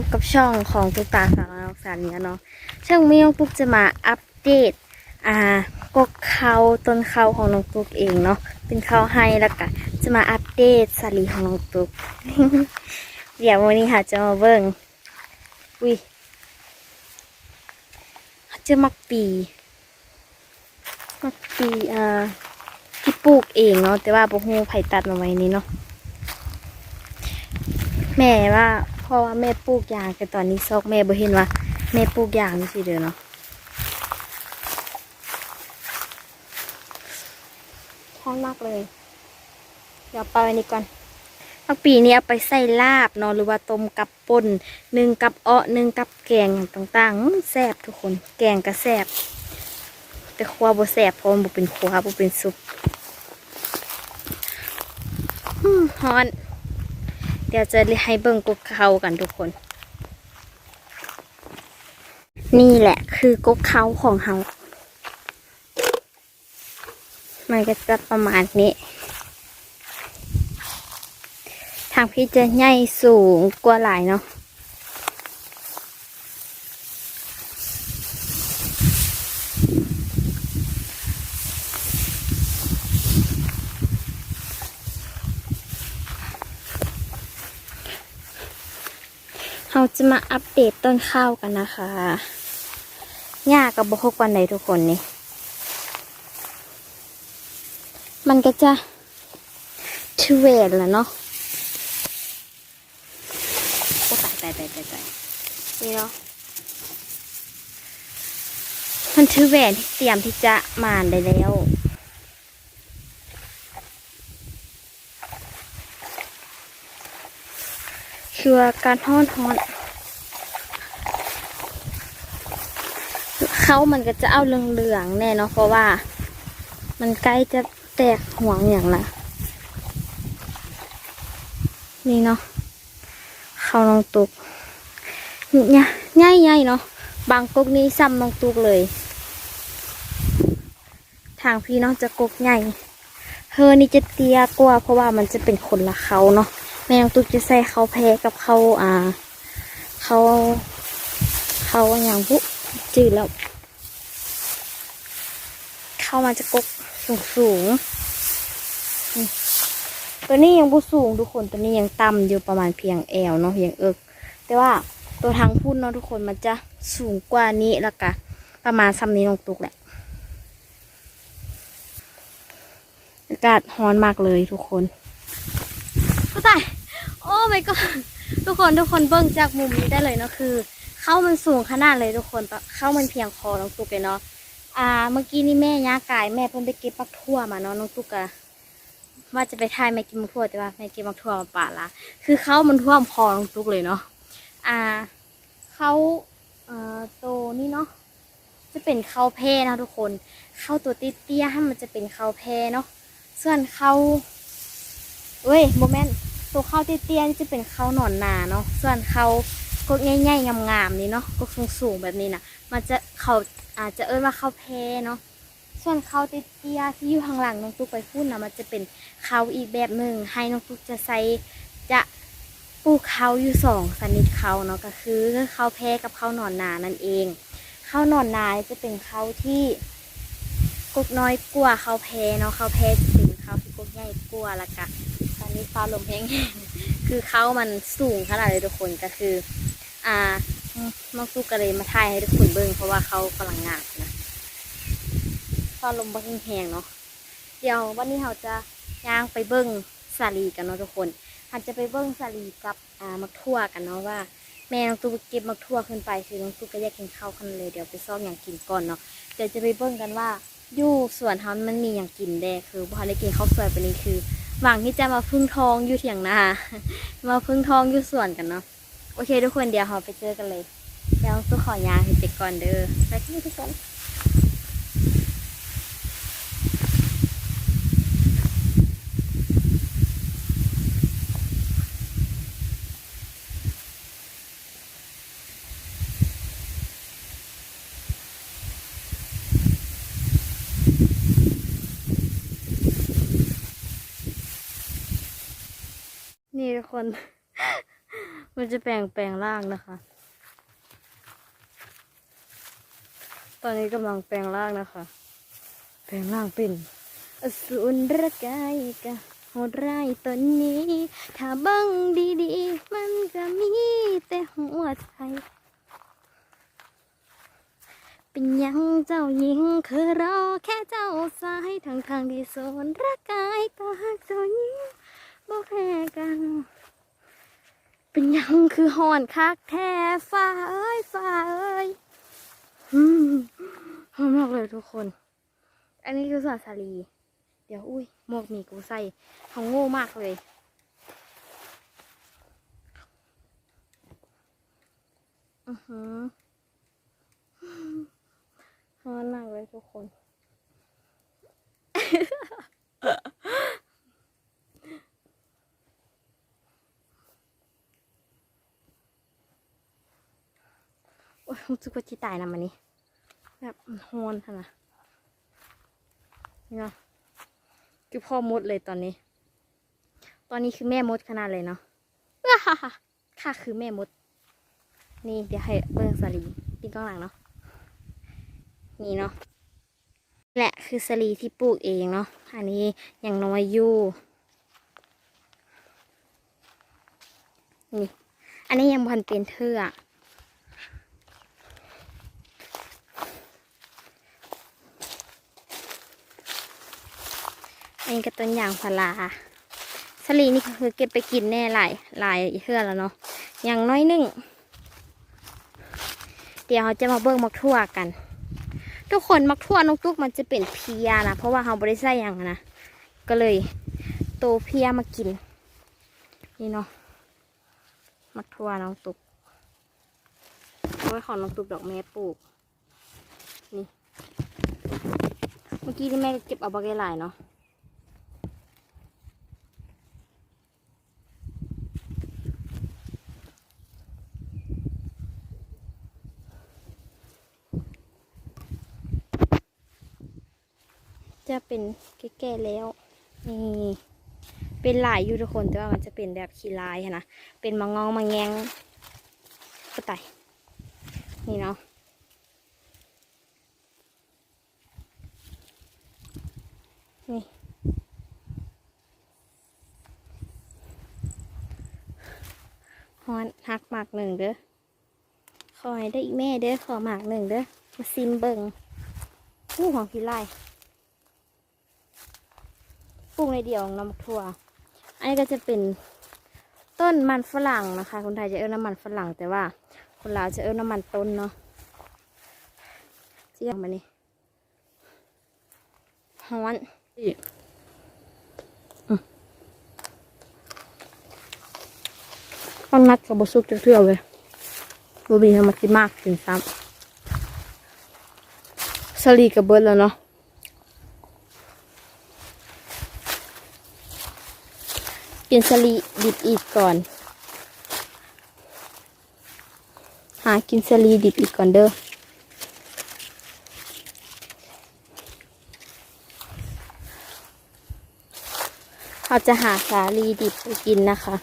กับกับช่องของตุ๊กตาสาวนอกสารเนือเนาะช่างมีน้องตุ๊กจะมาอัปเดต อ่ากกเขาต้นเขาของน้องตุ๊กเองเนาะเป็นเขาให้แล้วก็จะมาอัปเดตสาลีของน้องตุ๊กเดี๋ยววันนี้ค่ะจะมาเบิ่งอุ้ยจะมักปีมักปีอ่าที่ปลูกเองเนาะแต่ว่าบ่ฮู้ไผ่ตัดมาไว้นี้เนาะแม่ว่า ราะว่าแม่ปลูกยางแต่ตอนนี้ซอกแม่บ่เห็นว่าแม่ปลูกยางนี่สิเด้อเนาะท้องมากเลย เดี๋ยวไปอันนี้ก่อนพักปีนี้เอาไปใส่ลาบเนาะหรือว่าต้มกับป่นหนึ่งกับเอ้อหนึ่งกับแกงอย่างต่างๆอื้อแซ่บทุกคน แกงก็แซ่บแต่ครัวบ่แซ่บเพราะมันบ่เป็นครัวบ่เป็นซุปอืมฮ้อน เดี๋ยวจะให้เบิ่งกกเขากันทุกคน นี่แหละคือกกเขาของเขามันก็จะประมาณนี้ ทางพี่จะใหญ่สูงกว่าหลายเนาะ จะมาอัปเดตต้นข้าวกันนะคะหญ้ากับบกวันไหนทุกคนนี่ มันก็จะทูเวทแล้วเนาะโอ้ตายตายตายตายตายนี่เนาะมันทูเวทที่เตรียมที่จะมานได้แล้วคือว่าการทอดฮอน เขามันก็จะเอาเหลืองๆแน่เนาะเพราะว่า มันใกล้จะแตกห่วงอย่างละนี่เนาะเขาลองตุกเนี่ยง่ายๆเนาะบางกกนี้ซ้ำลองตุกเลย ทางพี่เนาะจะกกใหญ่เฮอนี่จะเตี้ยกว่าเพราะว่ามันจะเป็นคนละเขาเนาะแม่นองตุกจะใส่เขาแพ้กับเขาอ่าเขาวข้าอย่างบุจืดแล้ว ข้ามันจะกกสูงสูง ตัวนี้ยังบุสูงทุกคน ตัวนี้ยังต่ำอยู่ประมาณเพียงแอวเนาะเพียงเอิก แต่ว่าตัวทางพุ่นเนาะทุกคนมันจะสูงกว่านี้แล้วก็ประมาณซ้ำนี้น้องตุกแหละ อากาศร้อนมากเลยทุกคนก็ตายโอ้ my god ทุกคนทุกคนเบิ้งจากมุมนี้ได้เลยเนาะคือเข้ามันสูงขนาดเลยทุกคนเข้ามันเพียงคอน้องตุกเลยเนาะ อ่า เมื่อกี้นี่แม่ย่ากายแม่เพิ่นไปเก็บปักทั่วมาเนาะน้องตุ๊กอะว่าจะไปทายแม่กินมักทั่วแต่ว่าแม่กินมักทั่วมาป่าละคือเขามันท่วมคอน้องตุ๊กเลยเนาะอ่าเขาเอ่อโตนี่เนาะจะเป็นข้าวแพ้นะทุกคนข้าวตัวเตี้ยๆให้มันจะเป็นข้าวแพ้เนาะส่วนข้าวเว้ยโมเมนต์ตัวข้าวเตี้ยๆนี่จะเป็นข้าวหนอนนาเนาะส่วนข้าวก็ง่ายๆงามๆนี่เนาะก็สูงๆแบบนี้นะมันจะเขา อาจจะเอิ้นว่าข้าวแพเนาะส่วนเข้าวเตียที่อยู่ข้างหลังน้องตุ๊กไปพูดนะมันจะเป็นเขาอีกแบบหนึ่งให้น้องตุ๊กจะใส่จะปลูกข้าอยู่สองชนิดข้าเนาะก็คือเขาแพกับเขาหนอนนานั่นเองเขาหนอนนาจะเป็นเขาที่กกน้อยกลัว่าข้าแพเนาะเขาแพจะเป็นข้าที่กกใหญ่กว่าและกะตอนนี้ฟ้าลมแห้งคือเขามันสูงขนาดเลยทุกคนก็คือ อ่า น้องตุ๊กก็เลยมาถ่ายให้ทุกคนเบิ่งเพราะว่าเขากำลังงามนะฟ้าลมบ่แห้งๆเนาะเดี๋ยววันนี้เราจะย่างไปเบิ่งสาลีกันเนาะทุกคนอาจจะไปเบิ่งสาลีกับอ่ามักทั่วกันเนาะว่าแม่น้องตุ๊กเก็บมักทั่วขึ้นไปคือน้องตุ๊กก็แยกกินข้าวกันเลยเดี๋ยวไปซ่อมอย่างกินก่อนเนาะเดี๋ยวจะไปเบิ่งกันว่าอยู่สวนเฮามันมีอย่างกินแดคือพอได้กินข้าวสวยไปนี้คือ หวังที่จะมาพึ่งทองอยู่เถียงนามาพึ่งทองอยู่สวนกันเนาะ อเคทุกคนเดี๋ยวเราไปเจอกันเลย เดี๋ยวตัวขอยาให้เด็กก่อนเด้อไปที่ทุกคนนี่ทุกคน มันจะแปลงแปลงร่างนะคะ ตอนนี้กำลังแปลงร่างนะคะ แปลงร่างเป็นอสูรระกายกะโหดร้ายตนนี้ ถ้าบังดีๆ มันก็มีแต่หัวใจเป็นยังเจ้าหญิงคือรอแค่เจ้าสายทางทางที่โซนระกายก็หักเจ้าหญิงบ่แพ้กัน เป็นยังคือหอนคักแท้ฟ้าเอ้ยฟ้าเอ้ยอืมหอมมากเลยทุกคน อันนี้คือสาสาลี เดี๋ยวอุ้ยหมวกนี่กูใส่เขาโง่มากเลยอือหือร้อนมากเลยทุกคน โอ้ย รู้สึกว่าที่ตายนะมันนี้แบบมันฮอนขนาดนี่เนาะคือพ่อมดเลยตอนนี้ ตอนนี้คือแม่มดขนาดเลยเนาะฮ่าฮ่าข้าคือแม่มด นี่เดี๋ยวให้เบิ้งสลีปีกล้องหลังเนาะ นี่เนาะแหละคือสลีที่ปลูกเองเนาะ อันนี้ยังน้อยอยู่ นี่ อันนี้ยังพันเป็นเทือก อันนี้ก็ต้นยางพาราสลีนี่ก็คือเก็บไปกินแน่หลายหลายเทื่อแล้วเนาะอย่างน้อยหนึ่ง เดี๋ยวเราจะมาเบิ่งมักทั่วกัน ทุกคนมักทั่วน้องตุ๊กมันจะเป็นเพียนะเพราะว่าเราบริใส่หยังนะก็เลยโตเพียมากิน นี่เนาะมักทั่วน้องตุ๊กไว้ของน้องตุ๊กดอกแม่ปลูกนี่เมื่อกี้ที่แม่เก็บเอาบักหลายเนาะ จะเป็นแก่ๆแล้วนี่เป็นหลายอยู่ทุกคนแต่ว่ามันจะเป็นแบบขี้ลายนะเป็นมังงองมังแงงก็ไตนี่เนาะนี่ฮอนหักหมากหนึ่งเด้อขอให้ได้อีกแม่เด้อขอหมากหนึ่งเด้อมาซิมเบิงผู้ของขี้ลาย ลูกในเดียวของน้ำถั่ว อันนี้ก็จะเป็นต้นมันฝรั่งนะคะ คนไทยจะเอิ้นน้ำมันฝรั่ง แต่ว่าคนลาวจะเอิ้นน้ำมันต้นเนาะเจียงมานี่ฮ้อนตอนนัดกับบสุกจะเทื่อเลยบบีทำมากินมากถึงซ้ำสลีกับเบิร์ดแล้วเนาะ กินสลีดิบอีกก่อน หากินสลีดิบอีกก่อนเด้อเราจะหาสาลีดิบไปกินนะคะ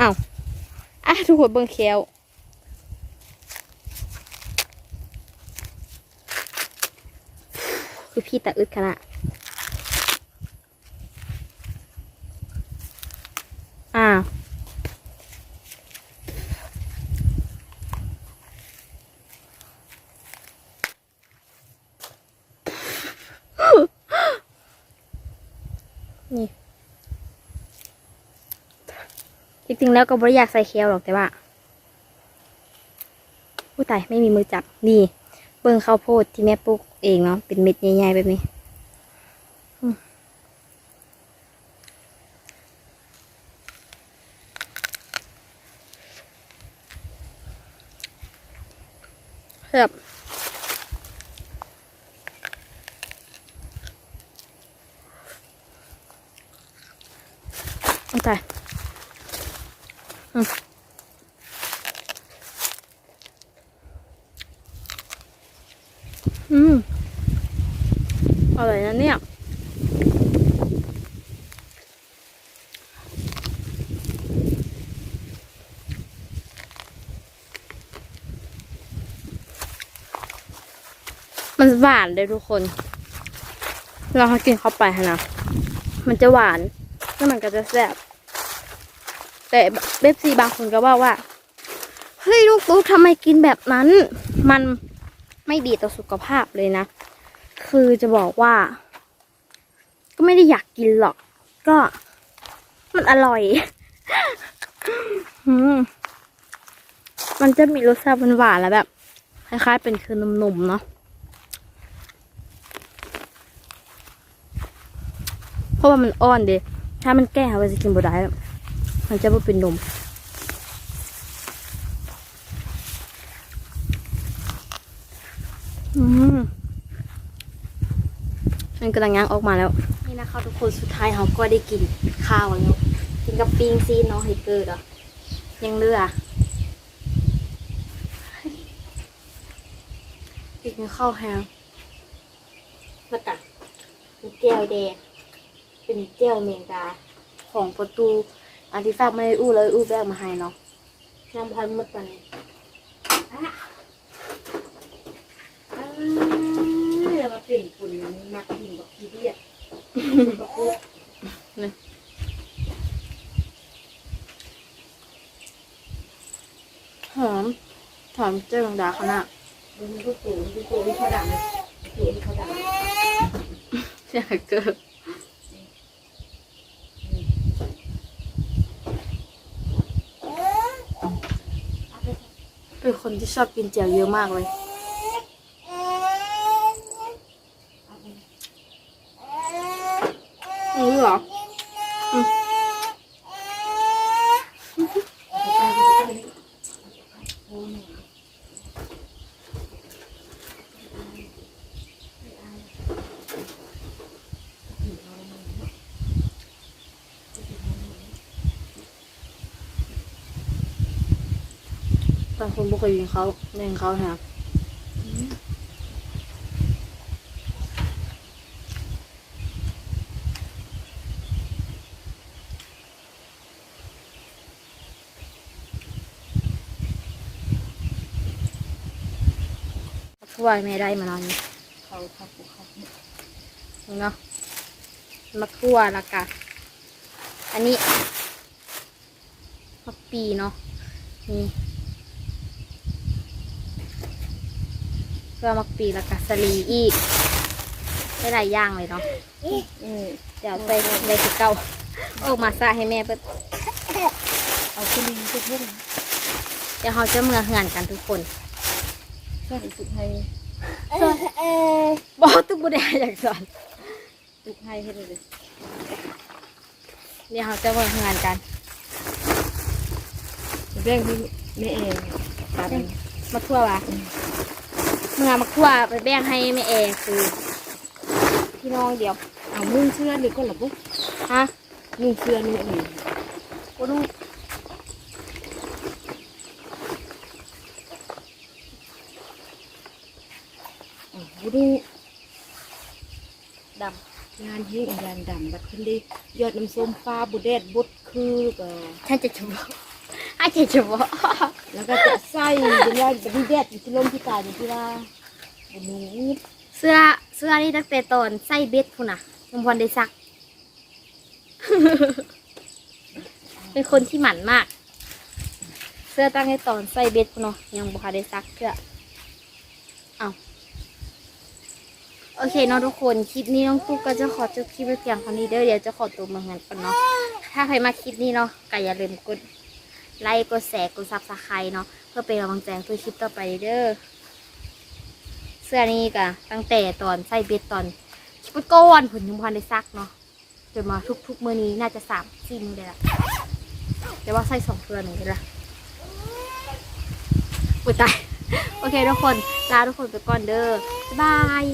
อ้าวอะทุกคนเบิ่งแควคือพี่ตาอึดขนาด อ้าว นี่ จ ริงแล้วก็บริอยากใส่เคียวหรอกแต่ว่าผู้ตายไม่มีมือจับนี่เบิ่งข้าวโพดที่แม่ปลูกเองเนาะเป็นเม็ดใหญ่ๆแบบนี้อืมแบบผู้ตายอืมอืมอร่อยนะเนี่ย มันหวานเลยทุกคนเราให้กินเข้าไปนะมันจะหวานแล้วมันก็จะแซ่บแต่เบบซีบางคนก็บอกว่าเฮ้ยลูกตุ๊กทำไมกินแบบนั้น มันไม่ดีต่อสุขภาพเลยนะ คือจะบอกว่า ก็ไม่ได้อยากกินหรอก ก็มันอร่อยมมันจะมีรสชาติหวานๆแล้วแบบ คล้ายๆเป็นคือนมๆเนาะ เพ ราะว่ามันอ่อนเดะถ้ามันแก่เราจะกินบ่ได้มันจะไ่เป็นนมอืมมันกำลังย่างออกมาแล้ว นี่นะคะทุกคนสุดท้ายเขาก็ได้กินข้าวแล้วกินกับปิ้งซีนเนาะให้เกิดอะยังเลือกินข้าวแฮมแล้วก็แก้วแดง เป็นแก้วเมงดาของประตูอันที่ฝากไม่ได้อู้เลยอู้แบกมาให้เนาะน้ำพันหมดตอนนี้อะอ่าเดี๋ยวมาเปลี่ยนฝุ่นมักกินบักทีเดียดบักโคกนี่หอมหอมเจ้าแมงดาขนาดดูมันก็สูงดูตัวที่เขาดังเลยตัวที่เขาดังเสียเกิน เป็นคนที่ชอบกินเจียวเยอะมากเลย ตอนคนบ่เคยกินเขาเล่นเขาฮะช่วยแม่ได้มานอนนี่เขาเขาเขาเขาเนาะมะทั่วละกะอันนี้มะปีเนาะนี่ เพื่อมักปีและกะสลีอีกได้หลายอย่างเลยเนาะอืมเดี๋ยวไปในสิเก้าโอ้มาซะให้แม่เพิ่นเอาขึ้นดินเพิ่มเดี๋ยวเขาจะเมื่อเหือนกันทุกคนสร้างสุดให้บอกตุ๊กบุได้อยากสอนสุดให้ให้เลยเดี๋ยวเขาจะเมื่อเหือนกันแบ่งให้แม่เองตามมาทั่ววะ เมื่อมาทั่วไปแบ่งให้แม่เอคือพี่น้องเดียวเอานุ่งเสื้อหรือก็หลับปุ๊บฮะนุ่งเสื้อนุ่งอะไรโอ้ดูอ๋อดูดงานเฮงงานดำบัดขึ้นดิยอดน้ำส้มฟ้าบุเดดบดคือก็ำท่านจะจะบ อกให้จะจะบอกแล้วก็จะใส่เป็นว่าบัดแดดที่ลมที่ตายที่ว่าบุนูเสื้อเสื้อนี่ตั้งแต่ตอนใส่เบ็ดคุณน่ะยังพรได้ซัก เป็นคนที่หมั่นมาก เสื้อตั้งให้ตอนใส่เบ็ดคุณเนาะยังบุคาได้ซักเสื้อเอาโอเคเนาะทุกคนคลิปนี้น้องตุ๊กก็จะขอจบคลิปไว้เพียงเท่านี้เด้อเดี๋ยวจะขอตัวมาเงินก่อนเนาะถ้าใครมาคลิปนี้เนาะก็อย่าลืมกด ไลค์กดแชร์กดซับสไครต์เนาะเพื่อเป็นกำลังใจให้ตัวคลิปต่อไปเด้อเสื้อนี้ก็ตั้งแต่ตอนใส่เบ็ดตอนชิปก้อนผลยังพันได้ซักเนาะจนมาทุกๆมื้อนี้น่าจะสามสี่มื้อเลยละแต่ว่าใส่สองเทือหนึ่งเลยละอุ้ยตายโอเคทุกคนลาทุกคนไปก่อนเด้อบ๊ายบาย